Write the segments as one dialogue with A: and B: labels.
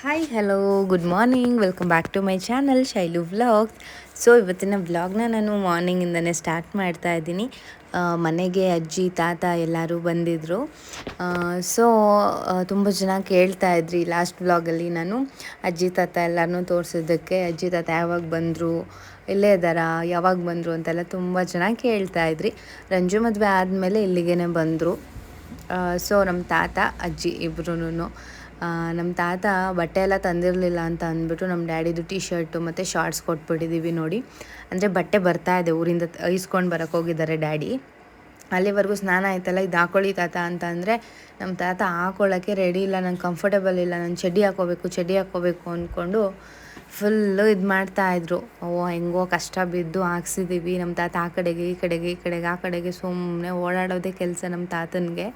A: Hi hello good morning welcome back to my channel Shailu vlog so ಇವತ್ತಿನ ವ್ಲಾಗ್ನ ನಾನು ಮಾರ್ನಿಂಗಿಂದನೇ start ಮಾಡ್ತಾ ಇದ್ದೀನಿ. ಮನೆಗೆ ಅಜ್ಜಿ, ತಾತ ಎಲ್ಲರೂ ಬಂದಿದ್ದರು ಸೊ ತುಂಬ ಜನ ಕೇಳ್ತಾ ಇದ್ರಿ ಲಾಸ್ಟ್ ವ್ಲಾಗಲ್ಲಿ ನಾನು. ಅಜ್ಜಿ, ತಾತ ಎಲ್ಲರನ್ನೂ ತೋರಿಸಿದ್ದಕ್ಕೆ. ಅಜ್ಜಿ, ತಾತ ಯಾವಾಗ ಬಂದರು, ಇಲ್ಲೇ ಇದ್ದಾರಾ, ಯಾವಾಗ ಬಂದರು ಅಂತೆಲ್ಲ ತುಂಬ ಜನ ಕೇಳ್ತಾ ಇದ್ರಿ. ರಂಜು ಮದುವೆ ಆದಮೇಲೆ ಇಲ್ಲಿಗೇ ಬಂದರು. ಸೊ ನಮ್ಮ ತಾತ, ಅಜ್ಜಿ ಇಬ್ರು ನಮ್ಮ ತಾತ ಬಟ್ಟೆ ಎಲ್ಲ ತಂದಿರಲಿಲ್ಲ ಅಂತ ಅಂದ್ಬಿಟ್ಟು ನಮ್ಮ ಡ್ಯಾಡಿದು ಟೀ ಶರ್ಟು ಮತ್ತು ಶಾರ್ಟ್ಸ್ ಕೊಟ್ಬಿಟ್ಟಿದ್ದೀವಿ ನೋಡಿ. ಅಂದರೆ ಬಟ್ಟೆ ಬರ್ತಾ ಇದೆ, ಊರಿಂದ ಇಸ್ಕೊಂಡು ಬರೋಕ್ಕೆ ಹೋಗಿದ್ದಾರೆ ಡ್ಯಾಡಿ. ಅಲ್ಲಿವರೆಗೂ ಸ್ನಾನ ಆಯ್ತಲ್ಲ, ಇದು ಹಾಕೊಳ್ಳಿ ತಾತ ಅಂತ ಅಂದರೆ ನಮ್ಮ ತಾತ ಹಾಕೊಳ್ಳೋಕ್ಕೆ ರೆಡಿ ಇಲ್ಲ, ನಂಗೆ ಕಂಫರ್ಟಬಲ್ ಇಲ್ಲ ನಾನು ಚಡ್ಡಿ ಹಾಕೋಬೇಕು ಚಡ್ಡಿ ಹಾಕೋಬೇಕು ಅಂದ್ಕೊಂಡು ಫುಲ್ಲು ಇದು ಮಾಡ್ತಾಯಿದ್ರು ಓ, ಹೆಂಗೋ ಕಷ್ಟ ಬಿದ್ದು ಹಾಕ್ಸಿದ್ದೀವಿ ನಮ್ಮ ತಾತ ಆ ಕಡೆಗೆ, ಈ ಕಡೆಗೆ ಈ ಕಡೆಗೆ, ಆ ಕಡೆಗೆ ಸುಮ್ಮನೆ ಓಡಾಡೋದೇ ಕೆಲಸ ನಮ್ಮ ತಾತನಿಗೆ.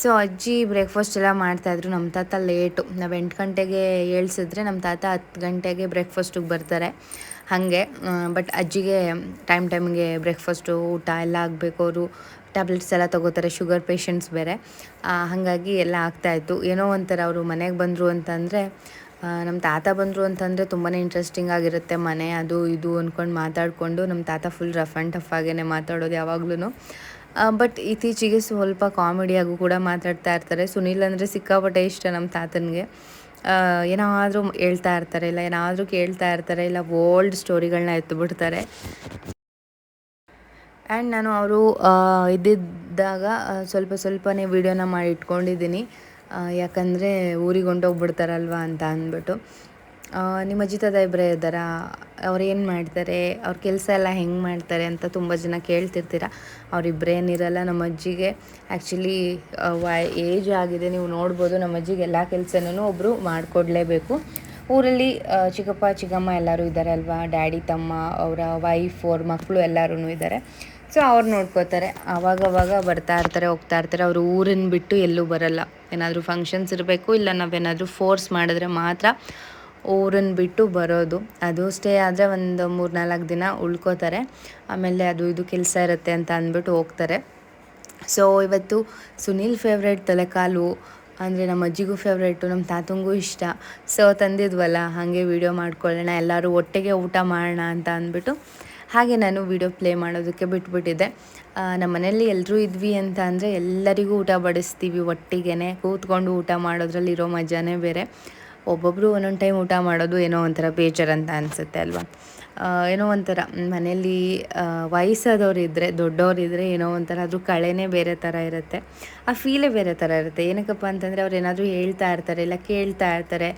A: ಸೊ ಅಜ್ಜಿ ಬ್ರೇಕ್ಫಾಸ್ಟ್ ಎಲ್ಲ ಮಾಡ್ತಾಯಿದ್ರು. ನಮ್ಮ ತಾತ ಲೇಟು ನಾವು ಎಂಟು ಗಂಟೆಗೆ ಏಳ್ಸಿದ್ರೆ ನಮ್ಮ ತಾತ ಹತ್ತು ಗಂಟೆಗೆ ಬ್ರೇಕ್ಫಾಸ್ಟಿಗೆ ಬರ್ತಾರೆ. ಹಾಗೆ ಬಟ್ ಅಜ್ಜಿಗೆ ಟೈಮ್ ಟೈಮ್ಗೆ ಬ್ರೇಕ್ಫಾಸ್ಟು ಊಟ ಎಲ್ಲ ಆಗಬೇಕು. ಅವರು ಟ್ಯಾಬ್ಲೆಟ್ಸ್ ಎಲ್ಲ ತೊಗೋತಾರೆ ಶುಗರ್ ಪೇಷಂಟ್ಸ್ ಬೇರೆ. ಹಾಗಾಗಿ ಎಲ್ಲ ಆಗ್ತಾಯಿತ್ತು. ಏನೋ ಒಂಥರ ಅವರು ಮನೆಗೆ ಬಂದರು ಅಂತಂದರೆ ನಮ್ಮ ತಾತ ಬಂದರು ಅಂತಂದರೆ ತುಂಬಾ ಇಂಟ್ರೆಸ್ಟಿಂಗ್ ಆಗಿರುತ್ತೆ ಮನೆ, ಅದು ಇದು ಅಂದ್ಕೊಂಡು ಮಾತಾಡಿಕೊಂಡು. ನಮ್ಮ ತಾತ ಫುಲ್ ರಫ್ ಆ್ಯಂಡ್ ಟಫ್ ಆಗೇ ಮಾತಾಡೋದು ಯಾವಾಗ್ಲೂ ಬಟ್ ಇತ್ತೀಚೆಗೆ ಸ್ವಲ್ಪ ಕಾಮಿಡಿಯಾಗೂ ಕೂಡ ಮಾತಾಡ್ತಾ ಇರ್ತಾರೆ. ಸುನೀಲ್ ಅಂದರೆ ಸಿಕ್ಕಾಪಟ್ಟೆ ಇಷ್ಟ ನಮ್ಮ ತಾತನಿಗೆ. ಏನಾದರೂ ಹೇಳ್ತಾ ಇರ್ತಾರೆ, ಇಲ್ಲ ಏನಾದರೂ ಕೇಳ್ತಾ ಇರ್ತಾರೆ, ಇಲ್ಲ ಓಲ್ಡ್ ಸ್ಟೋರಿಗಳನ್ನ ಎತ್ತುಬಿಡ್ತಾರೆ ಆ್ಯಂಡ್ ನಾನು ಅವರು ಇದ್ದಿದ್ದಾಗ ಸ್ವಲ್ಪ ಸ್ವಲ್ಪನೇ ವೀಡಿಯೋನ ಮಾಡಿ ಇಟ್ಕೊಂಡಿದ್ದೀನಿ. ಯಾಕಂದರೆ ಊರಿಗೆ ಹೊಂಟೋಗ್ಬಿಡ್ತಾರಲ್ವ ಅಂತ ಅಂದ್ಬಿಟ್ಟು. ನಿಮ್ಮ ಅಜ್ಜಿ ತಾತ ಇಬ್ಬರೇ ಇದ್ದಾರಾ ಅವ್ರು ಏನು ಮಾಡ್ತಾರೆ? ಅವ್ರ ಕೆಲಸ ಎಲ್ಲ ಹೆಂಗೆ ಮಾಡ್ತಾರೆ ಅಂತ ತುಂಬ ಜನ ಕೇಳ್ತಿರ್ತೀರ. ಅವರಿಬ್ಬರೇನಿರಲ್ಲ ನಮ್ಮ ಅಜ್ಜಿಗೆ. ಆ್ಯಕ್ಚುಲಿ ವೈ ಏಜ್ ಆಗಿದೆ, ನೀವು ನೋಡ್ಬೋದು ನಮ್ಮ ಅಜ್ಜಿಗೆ ಎಲ್ಲ ಕೆಲಸನೂ ಒಬ್ಬರು ಮಾಡಿಕೊಡ್ಲೇಬೇಕು. ಊರಲ್ಲಿ ಚಿಕ್ಕಪ್ಪ, ಚಿಕ್ಕಮ್ಮ ಎಲ್ಲರೂ ಇದ್ದಾರೆ ಅಲ್ವಾ? ಡ್ಯಾಡಿ ತಮ್ಮ, ಅವರ ವೈಫ್ ಅವ್ರ ಮಕ್ಕಳು ಎಲ್ಲರೂ ಇದ್ದಾರೆ ಸೊ ಅವ್ರು ನೋಡ್ಕೋತಾರೆ. ಅವಾಗವಾಗ ಬರ್ತಾ ಇರ್ತಾರೆ, ಹೋಗ್ತಾ ಇರ್ತಾರೆ. ಅವರು ಊರನ್ನು ಬಿಟ್ಟು ಎಲ್ಲೂ ಬರಲ್ಲ. ಏನಾದರೂ ಫಂಕ್ಷನ್ಸ್ ಇರಬೇಕು, ಇಲ್ಲ ನಾವೇನಾದರೂ ಫೋರ್ಸ್ ಮಾಡಿದ್ರೆ ಮಾತ್ರ ಊರನ್ನ ಬಿಟ್ಟು ಬರೋದು. ಅದು ಸ್ಟೇ ಆದರೆ ಒಂದು ಮೂರು ನಾಲ್ಕು ದಿನ ಉಳ್ಕೋತಾರೆ. ಆಮೇಲೆ ಅದು ಇದು ಕೆಲಸ ಇರುತ್ತೆ ಅಂತ ಅಂದ್ಬಿಟ್ಟು ಹೋಗ್ತಾರೆ. ಸೊ ಇವತ್ತು ಸುನೀಲ್ ಫೇವ್ರೇಟ್ ತಲೆಕಾಲು, ಅಂದರೆ ನಮ್ಮ ಅಜ್ಜಿಗೂ ಫೇವ್ರೇಟು ನಮ್ಮ ತಾತಂಗೂ ಇಷ್ಟ. ಸೊ ತಂದಿದ್ವಲ್ಲ, ಹಾಗೆ ವೀಡಿಯೋ ಮಾಡ್ಕೊಳ್ಳೋಣ, ಎಲ್ಲರೂ ಒಟ್ಟಿಗೆ ಊಟ ಮಾಡೋಣ ಅಂತ ಅಂದ್ಬಿಟ್ಟು ಹಾಗೆ ನಾನು ವೀಡಿಯೋ ಪ್ಲೇ ಮಾಡೋದಕ್ಕೆ ಬಿಟ್ಬಿಟ್ಟಿದ್ದೆ. ನಮ್ಮ ಮನೇಲಿ ಎಲ್ಲರೂ ಇದ್ವಿ ಅಂತ ಅಂದರೆ ಎಲ್ಲರಿಗೂ ಊಟ ಬಡಿಸ್ತೀವಿ ಒಟ್ಟಿಗೆ ಕೂತ್ಕೊಂಡು ಊಟ ಮಾಡೋದ್ರಲ್ಲಿ ಇರೋ ಮಜಾನೇ ಬೇರೆ. ಒಬ್ಬೊಬ್ಬರು ಒಂದೊಂದು ಟೈಮ್ ಊಟ ಮಾಡೋದು ಏನೋ ಒಂಥರ ಬೇಜಾರು ಅಂತ ಅನಿಸುತ್ತೆ ಅಲ್ವಾ? ಏನೋ ಒಂಥರ ಮನೇಲಿ ವಯಸ್ಸಾದವ್ರು ಇದ್ದರೆ ದೊಡ್ಡವ್ರು ಇದ್ದರೆ ಏನೋ ಒಂಥರ ಅದು ಕಳೆನೇ ಬೇರೆ ಥರ ಇರುತ್ತೆ. ಆ ಫೀಲೇ ಬೇರೆ ಥರ ಇರುತ್ತೆ. ಏನಕ್ಕಪ್ಪ ಅಂತಂದರೆ ಅವ್ರು ಏನಾದರೂ ಹೇಳ್ತಾ ಇರ್ತಾರೆ, ಇಲ್ಲ ಕೇಳ್ತಾ ಇರ್ತಾರೆ,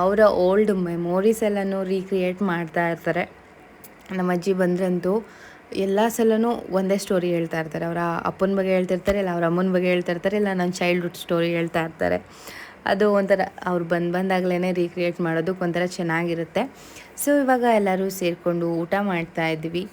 A: ಅವರ ಓಲ್ಡ್ ಮೆಮೊರೀಸ್ ಎಲ್ಲನೂ ರೀಕ್ರಿಯೇಟ್ ಮಾಡ್ತಾ ಇರ್ತಾರೆ. ನಮ್ಮ ಅಜ್ಜಿ ಬಂದ್ರಂತೂ ಎಲ್ಲ ಸಲನೂ ಒಂದೇ ಸ್ಟೋರಿ ಹೇಳ್ತಾ ಇರ್ತಾರೆ. ಅವರ ಅಪ್ಪನ ಬಗ್ಗೆ ಹೇಳ್ತಿರ್ತಾರೆ ಇಲ್ಲ ಅವ್ರ ಅಮ್ಮನ ಬಗ್ಗೆ ಹೇಳ್ತಾ ಇರ್ತಾರೆ, ಇಲ್ಲ ನನ್ನ ಚೈಲ್ಡ್ಹುಡ್ ಸ್ಟೋರಿ ಹೇಳ್ತಾ ಇರ್ತಾರೆ. ಅದು ಒಂಥರ ಅವ್ರು ಬಂದು ಬಂದಾಗಲೇ ರೀಕ್ರಿಯೇಟ್ ಮಾಡೋದಕ್ಕೆ ಒಂಥರ ಚೆನ್ನಾಗಿರುತ್ತೆ. ಸೊ ಇವಾಗ ಎಲ್ಲರೂ ಸೇರಿಕೊಂಡು ಊಟ ಮಾಡ್ತಾ ಇದ್ವಿ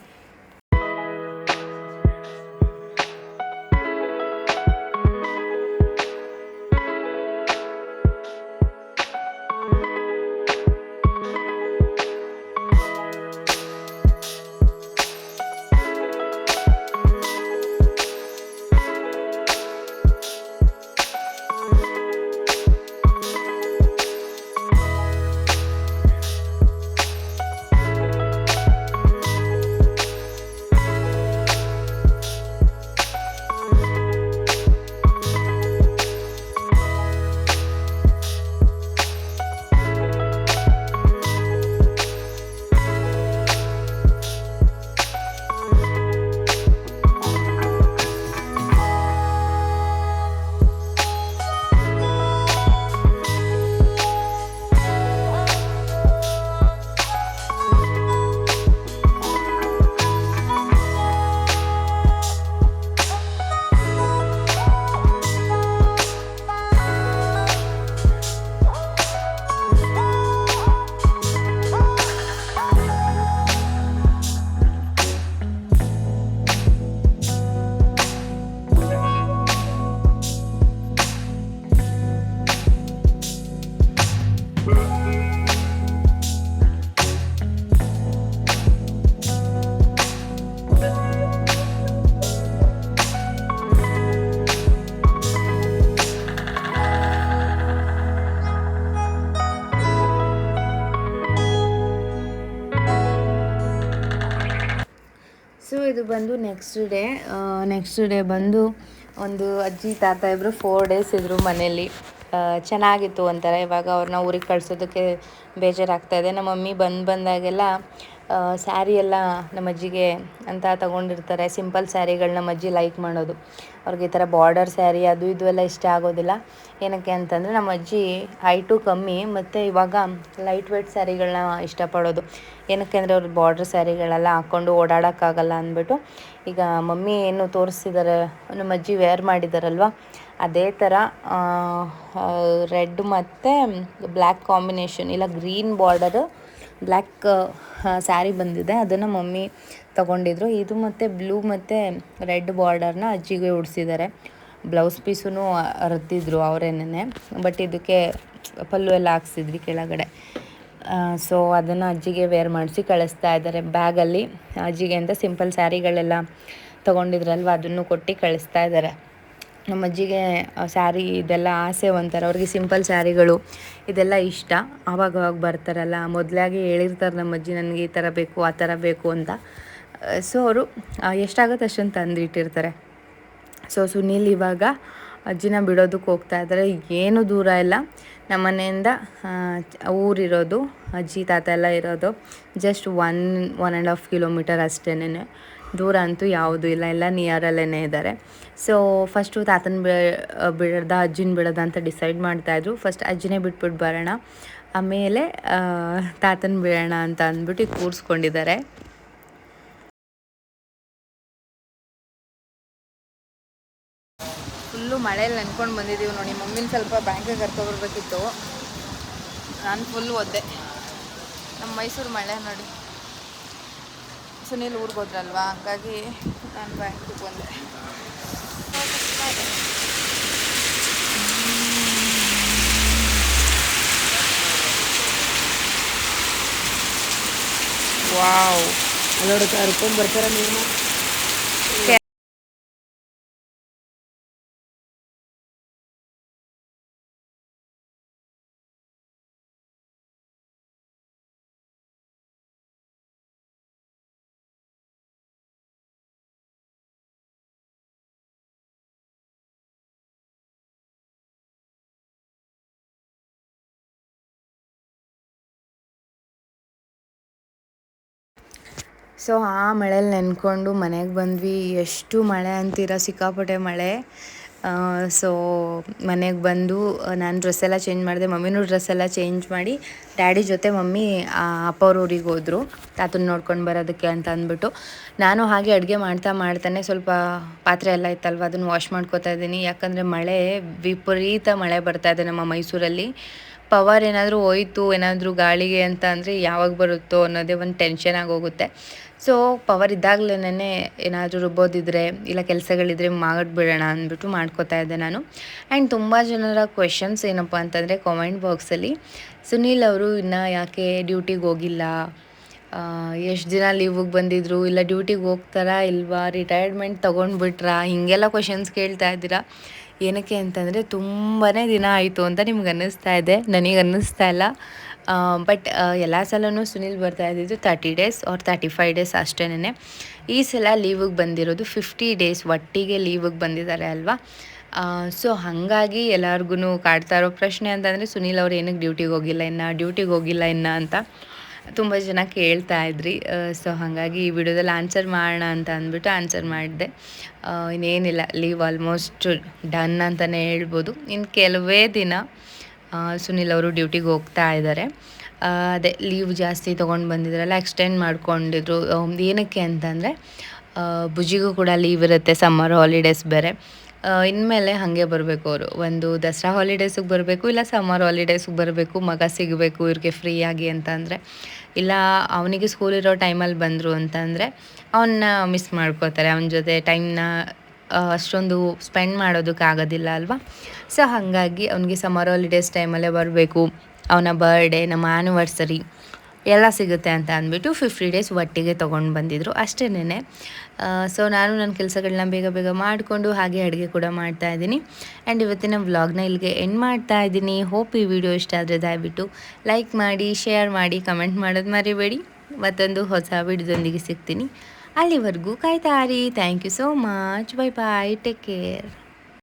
A: ಇದು ಬಂದು ನೆಕ್ಸ್ಟ್ ಡೇ ನೆಕ್ಸ್ಟ್ ಡೇ ಬಂದು ಒಂದು ಅಜ್ಜಿ, ತಾತ ಇಬ್ಬರು ಫೋರ್ ಡೇಸ್ ಇದ್ದರು ಮನೇಲಿ ಚೆನ್ನಾಗಿತ್ತು ಒಂಥರ. ಇವಾಗ ಅವ್ರನ್ನ ಊರಿಗೆ ಕಳ್ಸೋದಕ್ಕೆ ಬೇಜಾರಾಗ್ತಾ ಇದೆ. ನಮ್ಮ ಮಮ್ಮಿ ಬಂದು ಬಂದಾಗೆಲ್ಲ ಸ್ಯಾರಿ ಎಲ್ಲ ನಮ್ಮ ಅಜ್ಜಿಗೆ ಅಂತ ತಗೊಂಡಿರ್ತಾರೆ. ಸಿಂಪಲ್ ಸ್ಯಾರಿಗಳು ನಮ್ಮ ಅಜ್ಜಿ ಲೈಕ್ ಮಾಡೋದು. ಅವ್ರಿಗೆ ಈ ಥರ ಬಾರ್ಡರ್ ಸ್ಯಾರಿ ಅದು ಇದು ಎಲ್ಲ ಇಷ್ಟ ಆಗೋದಿಲ್ಲ. ಏನಕ್ಕೆ ಅಂತಂದರೆ ನಮ್ಮ ಅಜ್ಜಿ ಹೈಟು ಕಮ್ಮಿ, ಮತ್ತು ಇವಾಗ ಲೈಟ್ ವೇಟ್ ಸ್ಯಾರಿಗಳನ್ನ ಇಷ್ಟಪಡೋದು. ಏನಕ್ಕೆ ಅಂದರೆ ಅವ್ರ ಬಾರ್ಡ್ರ್ ಸ್ಯಾರಿಗಳೆಲ್ಲ ಹಾಕ್ಕೊಂಡು ಓಡಾಡೋಕ್ಕಾಗಲ್ಲ ಅಂದ್ಬಿಟ್ಟು. ಈಗ ಮಮ್ಮಿ ಏನು ತೋರಿಸ್ತಿದ್ದಾರೆ ನಮ್ಮ ಅಜ್ಜಿ ವೇರ್ ಮಾಡಿದಾರಲ್ವ, ಅದೇ ಥರ ರೆಡ್ ಮತ್ತು ಬ್ಲ್ಯಾಕ್ ಕಾಂಬಿನೇಷನ್ ಇಲ್ಲ ಗ್ರೀನ್ ಬಾರ್ಡರು ಬ್ಲ್ಯಾಕ್ ಸ್ಯಾರಿ ಬಂದಿದೆ. ಅದನ್ನು ಮಮ್ಮಿ ತಗೊಂಡಿದ್ರು. ಇದು ಮತ್ತು ಬ್ಲೂ ಮತ್ತು ರೆಡ್ ಬಾರ್ಡರ್ನ ಅಜ್ಜಿಗೆ ಉಡಿಸಿದ್ದಾರೆ. ಬ್ಲೌಸ್ ಪೀಸೂ ಅರ್ತಿದ್ರು ಅವರೇನೇ ಬಟ್ ಇದಕ್ಕೆ ಪಲ್ಲು ಎಲ್ಲ ಹಾಕ್ಸಿದ್ವಿ ಕೆಳಗಡೆ. ಸೊ ಅದನ್ನು ಅಜ್ಜಿಗೆ ವೇರ್ ಮಾಡಿಸಿ ಕಳಿಸ್ತಾ ಇದ್ದಾರೆ. ಬ್ಯಾಗಲ್ಲಿ ಅಜ್ಜಿಗೆ ಅಂತ ಸಿಂಪಲ್ ಸ್ಯಾರಿಗಳೆಲ್ಲ ತೊಗೊಂಡಿದ್ರಲ್ವ, ಅದನ್ನು ಕೊಟ್ಟು ಕಳಿಸ್ತಾ ಇದ್ದಾರೆ. ನಮ್ಮ ಅಜ್ಜಿಗೆ ಸ್ಯಾರಿ ಇದೆಲ್ಲ ಆಸೆ ಒಂಥರ. ಅವ್ರಿಗೆ ಸಿಂಪಲ್ ಸ್ಯಾರಿಗಳು ಇದೆಲ್ಲ ಇಷ್ಟ. ಆವಾಗ ಅವಾಗ ಬರ್ತಾರಲ್ಲ, ಮೊದಲಾಗಿ ಹೇಳಿರ್ತಾರೆ ನಮ್ಮ ಅಜ್ಜಿ ನನಗೆ ಈ ಥರ ಬೇಕು, ಆ ಥರ ಬೇಕು ಅಂತ. ಸೊ ಅವರು ಎಷ್ಟಾಗುತ್ತೆ ಅಷ್ಟನ್ನು ತಂದಿಟ್ಟಿರ್ತಾರೆ ಸೊ ಸುನೀಲ್ ಇವಾಗ ಅಜ್ಜಿನ ಬಿಡೋದಕ್ಕೆ ಹೋಗ್ತಾ ಇದ್ದಾರೆ. ಏನು ದೂರ ಇಲ್ಲ. ನಮ್ಮ ಮನೆಯಿಂದ ಊರಿರೋದು, ಅಜ್ಜಿ ತಾತ ಎಲ್ಲ ಇರೋದು just one one and half kilometre ಅಷ್ಟೇನೆ. ದೂರ ಅಂತೂ ಯಾವುದೂ ಇಲ್ಲ, ಎಲ್ಲ ನಿಯರಲ್ಲೇ ಇದ್ದಾರೆ ಸೊ ಫಸ್ಟು ತಾತನ ಬಿಡೋದ, ಅಜ್ಜಿನ ಬಿಡೋದ ಅಂತ ಡಿಸೈಡ್ ಮಾಡ್ತಾಯಿದ್ರು ಫಸ್ಟ್ ಅಜ್ಜಿನೇ ಬಿಟ್ಬಿಟ್ಟು ಬರೋಣ. ಆಮೇಲೆ ತಾತನ ಬಿಡೋಣ ಅಂತ ಅಂದ್ಬಿಟ್ಟು ಕೂರಿಸ್ಕೊಂಡಿದ್ದಾರೆ. ಫುಲ್ಲು ಮಳೆಯಲ್ಲಿ ನೆನ್ಕೊಂಡು ಬಂದಿದ್ದೀವಿ ನೋಡಿ. ಮಮ್ಮಿನ ಸ್ವಲ್ಪ ಬ್ಯಾಂಕಿಗೆ ಕರ್ಕೊಬರ್ಬೇಕಿತ್ತು ನಾನು ಫುಲ್ ಒದ್ದೆ. ನಮ್ಮ ಮೈಸೂರು ಮಳೆ ನೋಡಿ. ಸುನೀಲ್ ಊರಿಗೆ ಹೋದ್ರಲ್ವಾ? ಹಂಗಾಗಿ ನಾನು ಬ್ಯಾಂಕಿಗೆ ಬಂದೆ. ವಾವ್.
B: ಅಲ್ಲೋಡ ಕರ್ಕೊಂಡ್ ಬರ್ತಾರ ನೀರ್ನ
A: ಸೊ ಆ ಮಳೇಲಿ ನೆನ್ಕೊಂಡು ಮನೆಗೆ ಬಂದ್ವಿ. ಎಷ್ಟು ಮಳೆ ಅಂತೀರ? ಸಿಕ್ಕಾಪಟ್ಟೆ ಮಳೆ. ಸೊ ಮನೆಗೆ ಬಂದು, ನಾನು ಡ್ರೆಸ್ ಎಲ್ಲ ಚೇಂಜ್ ಮಾಡಿದೆ, ಮಮ್ಮಿನೂ ಡ್ರೆಸ್ ಎಲ್ಲ ಚೇಂಜ್ ಮಾಡಿ, ಡ್ಯಾಡಿ ಜೊತೆ ಮಮ್ಮಿ ಅಪ್ಪ ಅವ್ರ ಊರಿಗೆ ಹೋದರು. ತಾತನ ನೋಡ್ಕೊಂಡು ಬರೋದಕ್ಕೆ ಅಂತ ಅಂದ್ಬಿಟ್ಟು. ನಾನು ಹಾಗೆ ಅಡುಗೆ ಮಾಡ್ತಾ ಮಾಡ್ತಾನೆ ಸ್ವಲ್ಪ ಪಾತ್ರೆ ಎಲ್ಲ ಇತ್ತಲ್ವ ಅದನ್ನು ವಾಶ್ ಮಾಡ್ಕೋತಾ ಇದ್ದೀನಿ. ಯಾಕಂದರೆ ಮಳೆ, ವಿಪರೀತ ಮಳೆ ಬರ್ತಾ ಇದೆ ನಮ್ಮ ಮೈಸೂರಲ್ಲಿ. ಪವರ್ ಏನಾದರೂ ಹೋಯ್ತು, ಏನಾದರೂ ಗಾಳಿಗೆ ಅಂತ ಅಂದರೆ ಯಾವಾಗ ಬರುತ್ತೋ ಅನ್ನೋದೇ ಒಂದು ಟೆನ್ಷನ್ ಆಗೋಗುತ್ತೆ ಸೊ ಪವರ್ ಇದ್ದಾಗಲೇ ಏನಾದರೂ ರುಬ್ಬೋದಿದ್ರೆ ಇಲ್ಲ ಕೆಲಸಗಳಿದ್ರೆ ಮಾಡಿಬಿಡೋಣ ಅಂದ್ಬಿಟ್ಟು ಮಾಡ್ಕೋತಾ ಇದ್ದೆ ನಾನು. ಆ್ಯಂಡ್ ತುಂಬ ಜನರ ಕ್ವೆಶನ್ಸ್ ಏನಪ್ಪ ಅಂತಂದರೆ ಕಾಮೆಂಟ್ ಬಾಕ್ಸಲ್ಲಿ ಸುನೀಲ್ ಅವರು ಇನ್ನೂ ಯಾಕೆ ಡ್ಯೂಟಿಗೆ ಹೋಗಿಲ್ಲ? ಎಷ್ಟು ದಿನ ಲೀವಿಗೆ ಬಂದಿದ್ರು? ಇಲ್ಲ ಡ್ಯೂಟಿಗೆ ಹೋಗ್ತಾರಾ ಇಲ್ವಾ? ರಿಟೈರ್ಮೆಂಟ್ ತೊಗೊಂಡ್ಬಿಟ್ರಾ? ಹೀಗೆಲ್ಲ ಕ್ವೆಶನ್ಸ್ ಕೇಳ್ತಾ ಇದ್ದೀರಾ? ಏನಕ್ಕೆ ಅಂತಂದರೆ ತುಂಬಾ ದಿನ ಆಯಿತು ಅಂತ ನಿಮ್ಗೆ ಅನ್ನಿಸ್ತಾ ಇದೆ. ನನಗೆ ಅನ್ನಿಸ್ತಾ ಇಲ್ಲ. ಬಟ್ ಎಲ್ಲ ಸಲವೂ ಸುನಿಲ್ ಬರ್ತಾ ಇದ್ದಿದ್ದು thirty days or thirty five days ಅಷ್ಟೇನೆ ಈ ಸಲ ಲೀವಿಗೆ ಬಂದಿರೋದು ಫಿಫ್ಟಿ ಡೇಸ್ ಒಟ್ಟಿಗೆ ಲೀವಿಗೆ ಬಂದಿದ್ದಾರೆ ಅಲ್ವಾ? ಸೊ ಹಾಗಾಗಿ ಎಲ್ಲರಿಗೂ ಕಾಡ್ತಾ ಇರೋ ಪ್ರಶ್ನೆ ಅಂತಂದರೆ ಸುನೀಲ್ ಅವ್ರು ಏನಕ್ಕೆ ಡ್ಯೂಟಿಗೆ ಹೋಗಿಲ್ಲ ಇನ್ನು ಡ್ಯೂಟಿಗೆ ಹೋಗಿಲ್ಲ ಇನ್ನ ಅಂತ ತುಂಬ ಜನ ಕೇಳ್ತಾ ಇದ್ರಿ. ಸೊ ಹಾಗಾಗಿ ಈ ವಿಡಿಯೋದಲ್ಲಿ ಆನ್ಸರ್ ಮಾಡೋಣ ಅಂತ ಅಂದ್ಬಿಟ್ಟು ಆನ್ಸರ್ ಮಾಡಿದೆ. ಇನ್ನೇನಿಲ್ಲ ಲೀವ್ ಆಲ್ಮೋಸ್ಟ್ ಡನ್ ಅಂತಲೇ ಹೇಳ್ಬೋದು. ಇನ್ನು ಕೆಲವೇ ದಿನ ಸುನಿಲ್ ಅವರು ಡ್ಯೂಟಿಗೆ ಹೋಗ್ತಾ ಇದ್ದಾರೆ. ಅದೇ, ಲೀವ್ ಜಾಸ್ತಿ ತೊಗೊಂಡು ಬಂದಿದ್ರಲ್ಲ ಎಕ್ಸ್ಟೆಂಡ್ ಮಾಡ್ಕೊಂಡಿದ್ರು. ಏನಕ್ಕೆ ಅಂತಂದರೆ ಭುಜಿಗೂ ಕೂಡ ಲೀವ್ ಇರುತ್ತೆ ಸಮ್ಮರ್ ಹಾಲಿಡೇಸ್ ಬೇರೆ. ಇನ್ಮೇಲೆ ಹಾಗೆ ಬರಬೇಕು ಅವರು. ಒಂದು ದಸರಾ ಹಾಲಿಡೇಸಿಗೆ ಬರಬೇಕು, ಇಲ್ಲ ಸಮ್ಮರ್ ಹಾಲಿಡೇಸಿಗೆ ಬರಬೇಕು, ಮಗ ಸಿಗಬೇಕು, ಇವ್ರಿಗೆ ಫ್ರೀಯಾಗಿ ಅಂತಂದರೆ. ಇಲ್ಲ, ಅವನಿಗೆ ಸ್ಕೂಲ್ ಇರೋ ಟೈಮಲ್ಲಿ ಬಂದರು ಅಂತಂದರೆ ಅವನ್ನ ಮಿಸ್ ಮಾಡ್ಕೋತಾರೆ. ಅವನ ಜೊತೆ ಟೈಮ್ನ ಅಷ್ಟೊಂದು ಸ್ಪೆಂಡ್ ಮಾಡೋದಕ್ಕಾಗೋದಿಲ್ಲ ಅಲ್ವಾ? ಸೊ ಹಾಗಾಗಿ ಅವನಿಗೆ ಸಮ್ಮರ್ ಹಾಲಿಡೇಸ್ ಟೈಮಲ್ಲೇ ಬರಬೇಕು. ಅವನ ಬರ್ಡೇ ನಮ್ಮ ಆ್ಯನಿವರ್ಸರಿ ಎಲ್ಲ ಸಿಗುತ್ತೆ ಅಂತ ಅಂದ್ಬಿಟ್ಟು ಫಿಫ್ಟಿ ಡೇಸ್ ಒಟ್ಟಿಗೆ ತೊಗೊಂಡು ಬಂದಿದ್ರು. ಅಷ್ಟೇನೆ ಸೊ ನಾನು ನನ್ನ ಕೆಲಸಗಳನ್ನ ಬೇಗ ಬೇಗ ಮಾಡಿಕೊಂಡು ಹಾಗೆ ಅಡುಗೆ ಕೂಡ ಮಾಡ್ತಾ ಇದ್ದೀನಿ. ಆ್ಯಂಡ್ ಇವತ್ತಿನ ವ್ಲಾಗ್ನ ಇಲ್ಲಿಗೆ ಎಂಡ್ ಮಾಡ್ತಾ ಇದ್ದೀನಿ. ಹೋಪ್ ಈ ವಿಡಿಯೋ ಇಷ್ಟ ಆದರೆ ದಯವಿಟ್ಟು ಲೈಕ್ ಮಾಡಿ ಶೇರ್ ಮಾಡಿ ಕಮೆಂಟ್ ಮಾಡೋದು ಮರಿಬೇಡಿ. ಮತ್ತೊಂದು ಹೊಸ ವಿಡಿಯೋದೊಂದಿಗೆ ಸಿಗ್ತೀನಿ. ಅಲ್ಲಿವರೆಗೂ ಕಾಯ್ತಾರಿ thank you so much bye bye take care